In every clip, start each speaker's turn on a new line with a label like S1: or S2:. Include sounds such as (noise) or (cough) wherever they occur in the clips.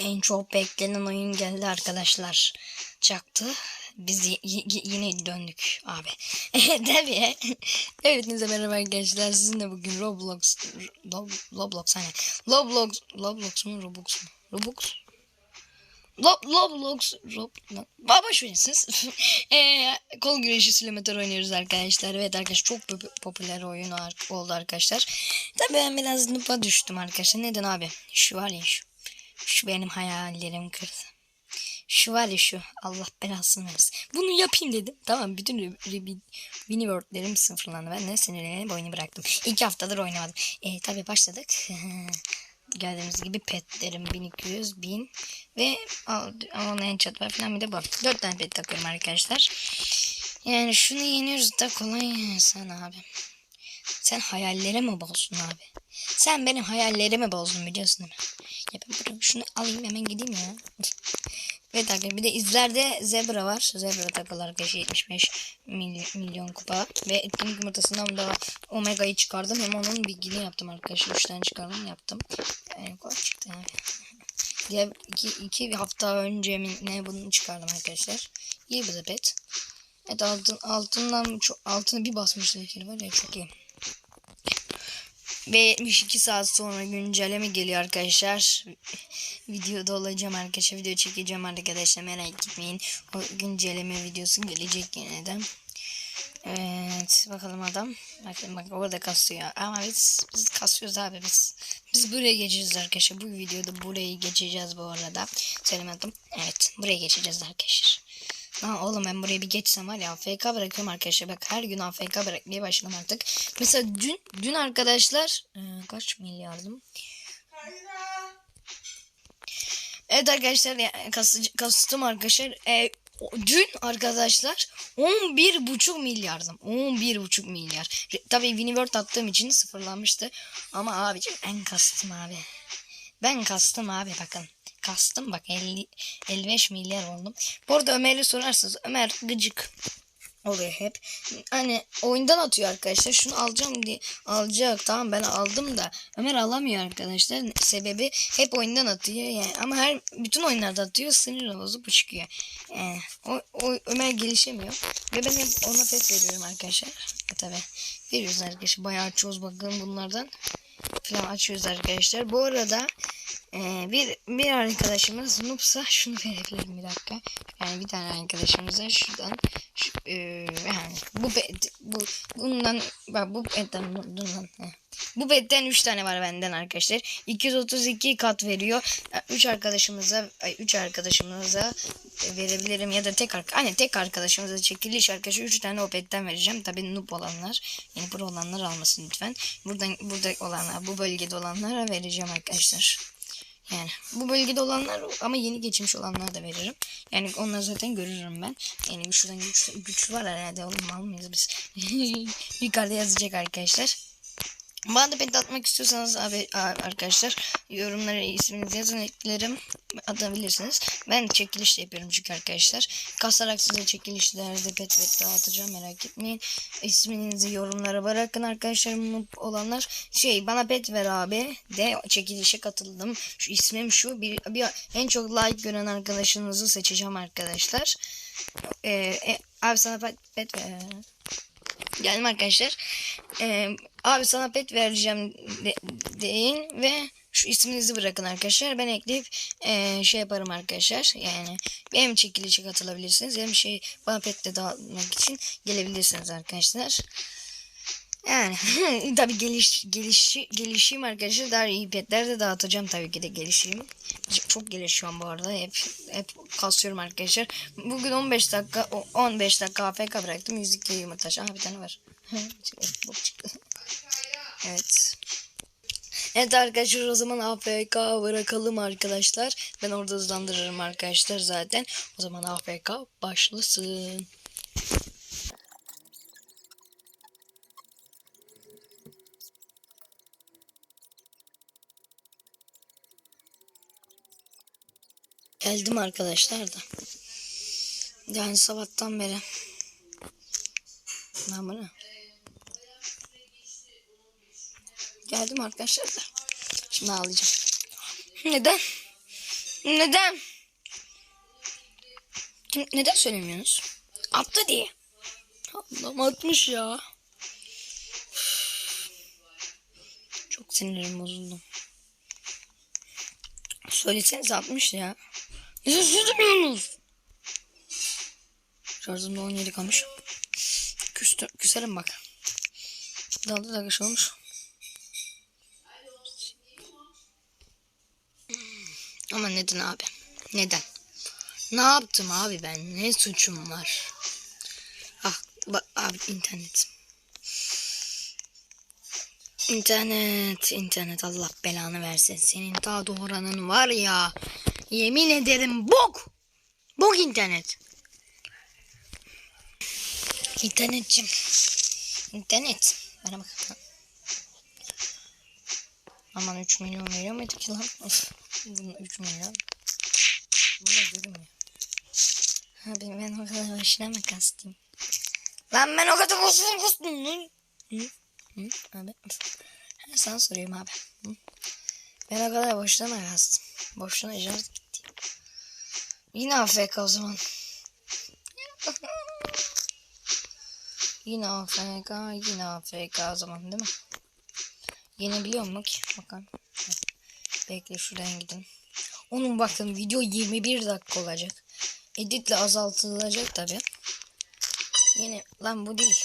S1: En çok beklenen oyun geldi arkadaşlar. Çaktı. Biz yine döndük abi. (laughs) Tabii. evet neyse merhaba arkadaşlar. Sizinle bugün Roblox Rob- Roblox hani Roblox Roblox mu Roblox mu? Roblox Lob, Roblox, Rob, Ba boş verin siz. Eee, (laughs) kol güreşi simülatör oynuyoruz arkadaşlar. Evet arkadaşlar çok pop- popüler oyun oldu arkadaşlar. Tabii ben biraz nupa düştüm arkadaşlar. Neden abi? Şu var ya şu. Şu benim hayallerim kırdı. Şu var ya şu. Allah belasını versin. Bunu yapayım dedim. Tamam bütün Winword'lerim sıfırlandı. Ben de sinirlenip oyunu bıraktım. İki haftadır oynamadım. E, tabii başladık. (laughs) Gördüğünüz gibi petlerim 1200, 1000 ve onun en çat var falan bir de bu. 4 tane pet takıyorum arkadaşlar. Yani şunu yeniyoruz da kolay sen abi. Sen hayallerimi bozdun abi. Sen benim hayallerimi bozdun biliyorsun değil mi? Ya ben buraya şunu alayım hemen gideyim ya. evet arkadaşlar bir de izlerde zebra var. Zebra takılı arkadaşlar 75 milyon, kupa. Ve etkinlik yumurtasından da omega'yı çıkardım. Hem onun bilgini yaptım arkadaşlar. 3 tane çıkardım yaptım. Yani kolay çıktı yani. Diğer iki, hafta önce ne bunu çıkardım arkadaşlar. İyi da pet. Evet altın, altından altını bir basmıştı bir kere var ya çok iyi. Ve 72 saat sonra güncelleme geliyor arkadaşlar. (laughs) Videoda olacağım arkadaşlar. Video çekeceğim arkadaşlar. Merak etmeyin. O güncelleme videosu gelecek yeniden. Evet bakalım adam. Bakın bak orada kasıyor. Ama biz biz kasıyoruz abi biz. Biz buraya geçeceğiz arkadaşlar. Bu videoda burayı geçeceğiz bu arada. Söylemedim. Evet buraya geçeceğiz arkadaşlar. Lan oğlum ben buraya bir geçsem var ya AFK bırakıyorum arkadaşlar. Bak her gün AFK bırakmaya başladım artık. Mesela dün dün arkadaşlar e, kaç milyardım? Evet arkadaşlar ya, kas, kastım arkadaşlar. E, dün arkadaşlar 11,5 milyardım. 11,5 milyar. Tabii Winword attığım için sıfırlanmıştı. Ama abicim ben kastım abi. Ben kastım abi bakın. Kastım bak 50, 55 milyar oldum. Bu arada Ömer'e sorarsınız. Ömer gıcık oluyor hep. Hani oyundan atıyor arkadaşlar. Şunu alacağım diye alacak. Tamam ben aldım da Ömer alamıyor arkadaşlar. Sebebi hep oyundan atıyor yani. Ama her bütün oyunlarda atıyor. Sinir bozup çıkıyor. Yani, o, o Ömer gelişemiyor. Ve ben hep ona pet veriyorum arkadaşlar. E, tabi veriyoruz arkadaşlar. Bayağı açıyoruz bakın bunlardan falan açıyoruz arkadaşlar. Bu arada e, bir bir arkadaşımız Noob'sa şunu verebilirim bir dakika. Yani bir tane arkadaşımıza şuradan şu, e, yani bu pet, bu bundan bak bu petten bundan bu petten 3 tane var benden arkadaşlar. 232 kat veriyor. 3 arkadaşımıza 3 arkadaşımıza verebilirim ya da tek hani tek arkadaşımıza çekiliş arkadaşlar 3 tane o petten vereceğim. Tabii noob olanlar yani pro olanlar almasın lütfen. Buradan burada olanlar bu bölgede olanlara vereceğim arkadaşlar. Yani bu bölgede olanlar ama yeni geçmiş olanlara da veririm. Yani onları zaten görürüm ben. Yani şuradan güç, güç var herhalde oğlum almayız biz. (laughs) Yukarıda yazacak arkadaşlar. Bana da pet atmak istiyorsanız abi arkadaşlar yorumlara isminizi yazın eklerim atabilirsiniz. Ben çekiliş de yapıyorum çünkü arkadaşlar. Kasarak size çekilişlerde pet pet dağıtacağım merak etmeyin. İsminizi yorumlara bırakın arkadaşlar olanlar. Şey bana pet ver abi de çekilişe katıldım. Şu ismim şu bir, bir en çok like gören arkadaşınızı seçeceğim arkadaşlar. Ee, e, abi sana pet, pet ver. Geldim arkadaşlar. Ee, abi sana pet vereceğim de, deyin ve şu isminizi bırakın arkadaşlar. Ben ekleyip e, şey yaparım arkadaşlar. Yani hem çekilişe katılabilirsiniz hem şey bana pet de dağıtmak için gelebilirsiniz arkadaşlar. Yani (laughs) tabi geliş, gelişi, gelişeyim arkadaşlar daha iyi petler de dağıtacağım tabii ki de gelişeyim. Çok, gelişiyorum bu arada hep hep kasıyorum arkadaşlar. Bugün 15 dakika o- 15 dakika AFK bıraktım 102 yumurta. Aha bir tane var. (laughs) Evet. Evet arkadaşlar o zaman AFK bırakalım arkadaşlar. Ben orada hızlandırırım arkadaşlar zaten. O zaman AFK başlasın. Geldim arkadaşlar da. Yani sabahtan beri. Ne? Geldim arkadaşlar da. Şimdi ağlayacağım. Neden? Neden? Kim, neden söylemiyorsunuz? Attı diye. Allah'ım atmış ya. Çok sinirlerim bozuldu. Söylesenize atmış ya. Neden söylemiyorsunuz? Şarjımda 17 kalmış. Küstü, küserim bak. Dalda da kış olmuş. Ama neden abi? Neden? Ne yaptım abi ben? Ne suçum var? Ah abi internet. İnternet, internet Allah belanı versin. Senin daha doğranın var ya. Yemin ederim bok. Bok internet. İnternetçim. İnternet. Bana bak. Aman 3 milyon veriyor muydu ki lan? Of. Bunun 3 milyon. Bu da görünmüyor. Abi ben o kadar başına mı kastım? Lan ben o kadar başına kastım lan? Hı? Hı? Abi. Ben sana soruyorum abi. Hı? Ben o kadar boşuna mı kastım? Boşuna gitti. Yine AFK o zaman. yine AFK, yine AFK o zaman değil mi? Yenebiliyor mu ki? Bakalım. Bekle şuradan gidelim. Onun bakın video 21 dakika olacak. Editle azaltılacak tabi. Yine lan bu değil.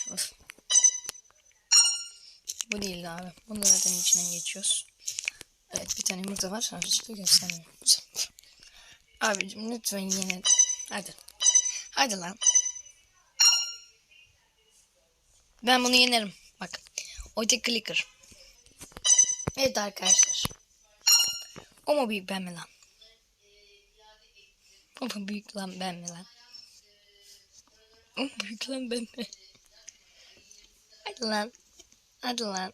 S1: Bu değil abi. Bunu zaten içinden geçiyoruz. Evet bir tane yumurta var. Hiçbir göstermiyorum. Abicim lütfen yine. Hadi. Hadi lan. Ben bunu yenerim. Bak. Oyta clicker. Evet arkadaşlar. O mu büyük ben mi lan? O mu büyük lan ben mi lan? O mu büyük lan ben mi? Hadi lan. Hadi lan.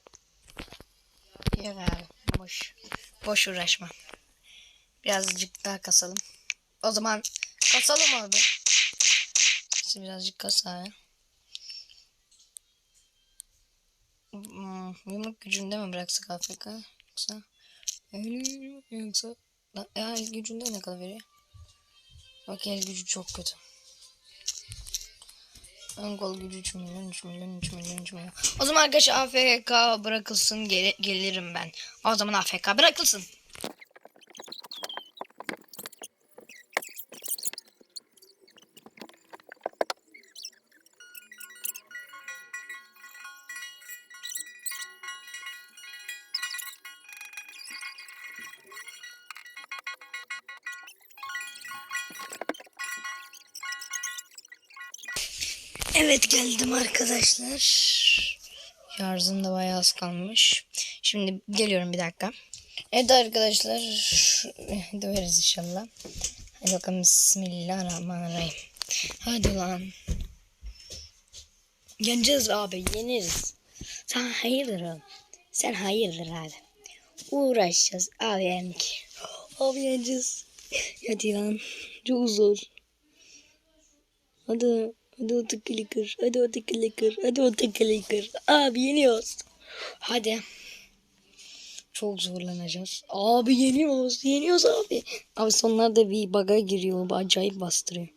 S1: Yok abi. Boş. Boş uğraşma. Birazcık daha kasalım. O zaman kasalım abi. İşte birazcık kas abi. Hmm, yumruk gücünde mi bıraksak AFK? Yoksa yoksa ya el gücünde ne kadar veriyor? Bak el gücü çok kötü. Ön kol gücü 3 milyon, 3 milyon, 3 milyon, 3 milyon. O zaman arkadaşlar AFK bırakılsın gel gelirim ben. O zaman AFK bırakılsın. Evet geldim arkadaşlar. Şarjım da bayağı az kalmış. Şimdi geliyorum bir dakika. Evet arkadaşlar. Döveriz inşallah. Hadi bakalım Bismillahirrahmanirrahim. Hadi lan. Yeneceğiz abi yeniriz. Sen hayırdır oğlum. Sen hayırdır abi. Uğraşacağız abi yendik. Abi yeneceğiz. Hadi lan. Çok zor. Hadi. Hadi o clicker. Hadi o clicker. Hadi o clicker. Abi yeniyoruz. Hadi. Çok zorlanacağız. Abi yeniyoruz. Yeniyoruz abi. Abi sonlarda bir baga giriyor. Acayip bastırıyor.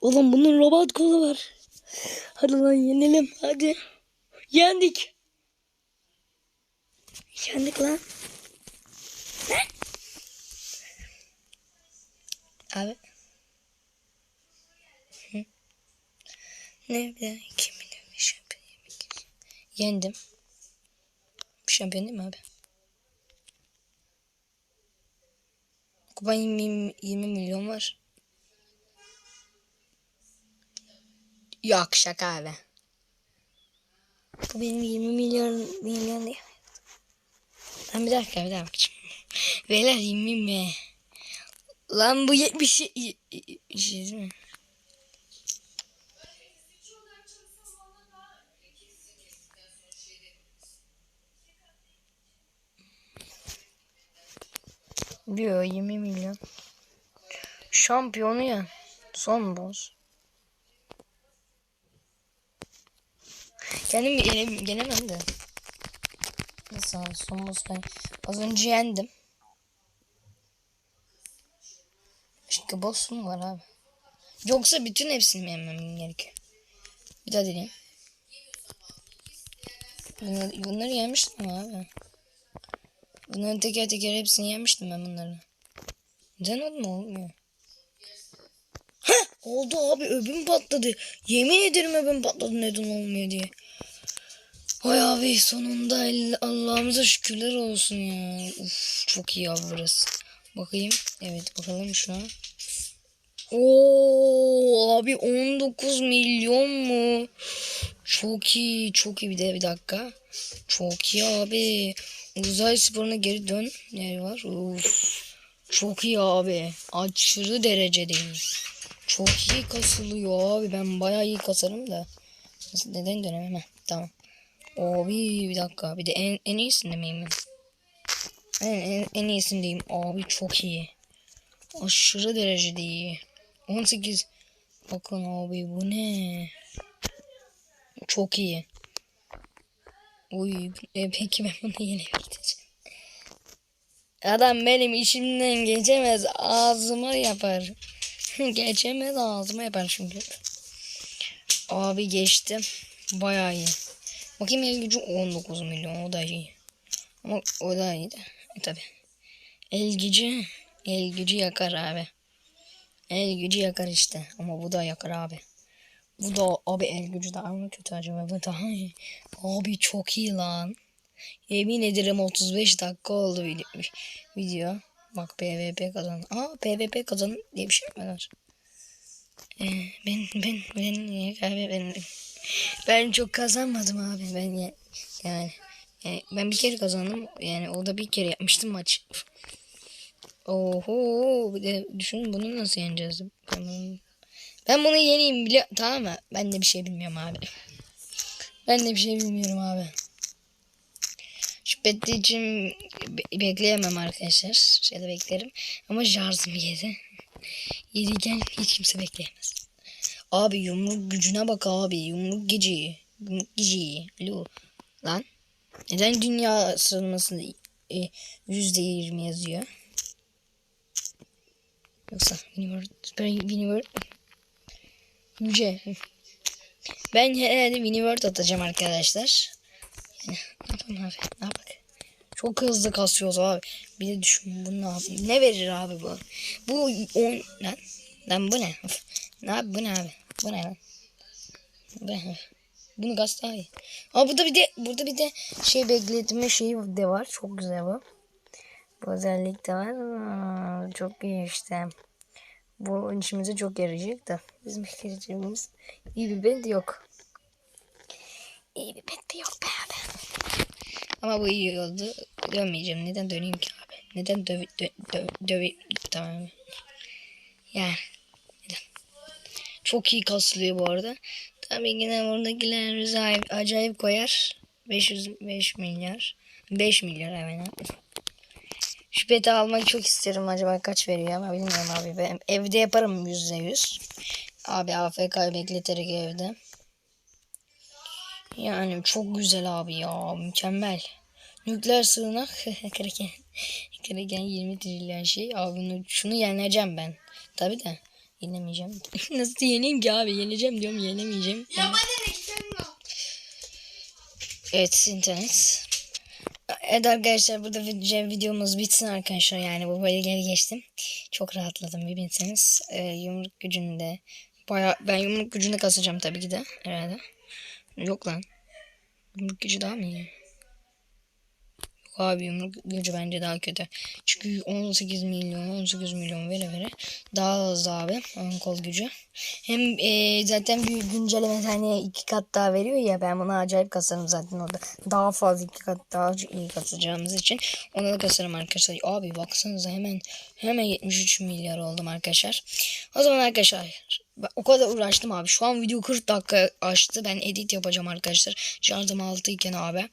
S1: Oğlum bunun robot kolu var. Hadi lan yenelim. Hadi. Yendik. Yendik lan. Abi. Ne bir daha 2 milyon bir şampiyon yemek. Yendim. Şampiyon değil mi abi? Kupa 20, 20 milyon var. Yok şaka abi. Bu benim 20 milyon milyon değil. Lan bir dakika bir dakika. Beyler 20 mi? Lan bu 70 şey, şey değil mi? Diyor 20 milyon. Şampiyonu ya. Son boss. Kendim gelemem, gelemem de. Nasıl son boss ben az önce yendim. Çünkü boss var abi? Yoksa bütün hepsini mi yemem gerekiyor? Bir daha deneyeyim. Bunları, bunları yemiştim abi. Bunları teker teker hepsini yemiştim ben bunları. Neden olma olmuyor? Heh, oldu abi öbüm patladı. Yemin ederim öbüm patladı neden olmuyor diye. Vay abi sonunda Allah'ımıza şükürler olsun ya. Uf, çok iyi abi burası. Bakayım. Evet bakalım şuna. Oo abi 19 milyon mu? Çok iyi, çok iyi bir de bir dakika. Çok iyi abi. Uzay sporuna geri dön. Neri var? Uf. Çok iyi abi. Aşırı derecede iyi. Çok iyi kasılıyor abi. Ben bayağı iyi kasarım da. Neden dönemem? Heh, tamam. Abi bir dakika. Bir de en, en iyisinde miyim? En, en, en iyisindeyim. Abi çok iyi. Aşırı derecede iyi. 18. Bakın abi bu ne? Çok iyi. Uy e, peki ben bunu yeni öğreteceğim. Adam benim işimden geçemez ağzıma yapar. (laughs) geçemez ağzıma yapar çünkü. Abi geçtim. Bayağı iyi. Bakayım el gücü 19 milyon o da iyi. Ama o da iyi de. E, tabi. El gücü el gücü yakar abi. El gücü yakar işte. Ama bu da yakar abi. Bu da abi el gücü daha mı kötü acaba? Bu daha iyi. Abi çok iyi lan. Yemin ederim 35 dakika oldu video. Bak PvP kazan. Aa PvP kazan diye bir şey mi var? Ee, ben ben ben niye kaybetmedim? Ben çok kazanmadım abi. Ben ya, yani, yani ben bir kere kazandım. Yani o da bir kere yapmıştım maç. Oho bir de düşün bunu nasıl yeneceğiz? Ben bunu, ben bunu yeneyim bile tamam mı? Ben de bir şey bilmiyorum abi. Ben de bir şey bilmiyorum abi. Şu için be- bekleyemem arkadaşlar. Şeyde beklerim. Ama şarjım yedi. Yediyken hiç kimse bekleyemez. Abi yumruk gücüne bak abi. Yumruk gücü. Yumruk gücü. Alo. Lan. Neden dünya sıralamasında e, yüzde yirmi yazıyor? Yoksa Super Universe Yüce. Ben herhalde Universe atacağım arkadaşlar. Ne yapalım abi? Ne yapalım? Çok hızlı kasıyoruz abi. Bir de düşün bu ne abi? Ne verir abi bu? Bu on lan. Lan bu ne? ne abi bu ne abi? Bu ne lan? Bu ne? Bunu gaz daha iyi. Aa burada bir de burada bir de şey bekletme şeyi de var. Çok güzel bu. Bu özellik de var. Aa, çok iyi işte. Bu işimize çok yarayacak da. Bizim ihtiyacımız iyi bir bed yok. İyi bir bed yok be abi. Ama bu iyi oldu. Dönmeyeceğim. Neden döneyim ki abi? Neden döv dö dö döv tamam. Yani neden? Çok iyi kasılıyor bu arada. Tabii yine buradakiler acayip, koyar. 505 milyar. 5 milyar hemen. Şu almak çok isterim. Acaba kaç veriyor ama bilmiyorum abi. Ben evde yaparım yüzde yüz. Abi AFK bekleterek evde. Yani çok güzel abi ya. Mükemmel. Nükleer sığınak. Kraken. Kraken 20 trilyon şey. Abi bunu, şunu yeneceğim ben. Tabi de. Yenemeyeceğim. (laughs) Nasıl yeneyim ki abi? Yeneceğim diyorum yenemeyeceğim.
S2: Ya ne sen
S1: Evet internet. Evet arkadaşlar burada video, videomuz bitsin arkadaşlar. Yani bu bölgeleri geçtim. Çok rahatladım bir binseniz. Ee, yumruk gücünde baya ben yumruk gücünde kasacağım tabii ki de herhalde. Yok lan. Yumruk gücü daha mı iyi? Abi yumruk gücü bence daha kötü. Çünkü 18 milyon 18 milyon vere vere daha hızlı abi ön kol gücü. Hem e, zaten bir güncelleme hani iki kat daha veriyor ya ben bunu acayip kasarım zaten orada. Daha fazla iki kat daha iyi kasacağımız için ona da kasarım arkadaşlar. Abi baksanıza hemen hemen 73 milyar oldum arkadaşlar. O zaman arkadaşlar ben o kadar uğraştım abi. Şu an video 40 dakika açtı. Ben edit yapacağım arkadaşlar. Şarjım 6 iken abi.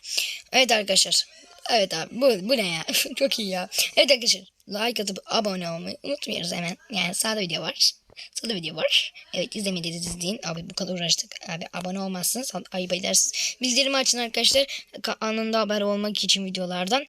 S1: Evet arkadaşlar. Evet abi bu, bu ne ya? (laughs) Çok iyi ya. Evet arkadaşlar like atıp abone olmayı unutmuyoruz hemen. Yani sağda video var. Sağda video var. Evet izlemediğiniz izleyin. Abi bu kadar uğraştık. Abi abone olmazsınız ayıp edersiniz. Bildirimi açın arkadaşlar. Ka- Anında haber olmak için videolardan.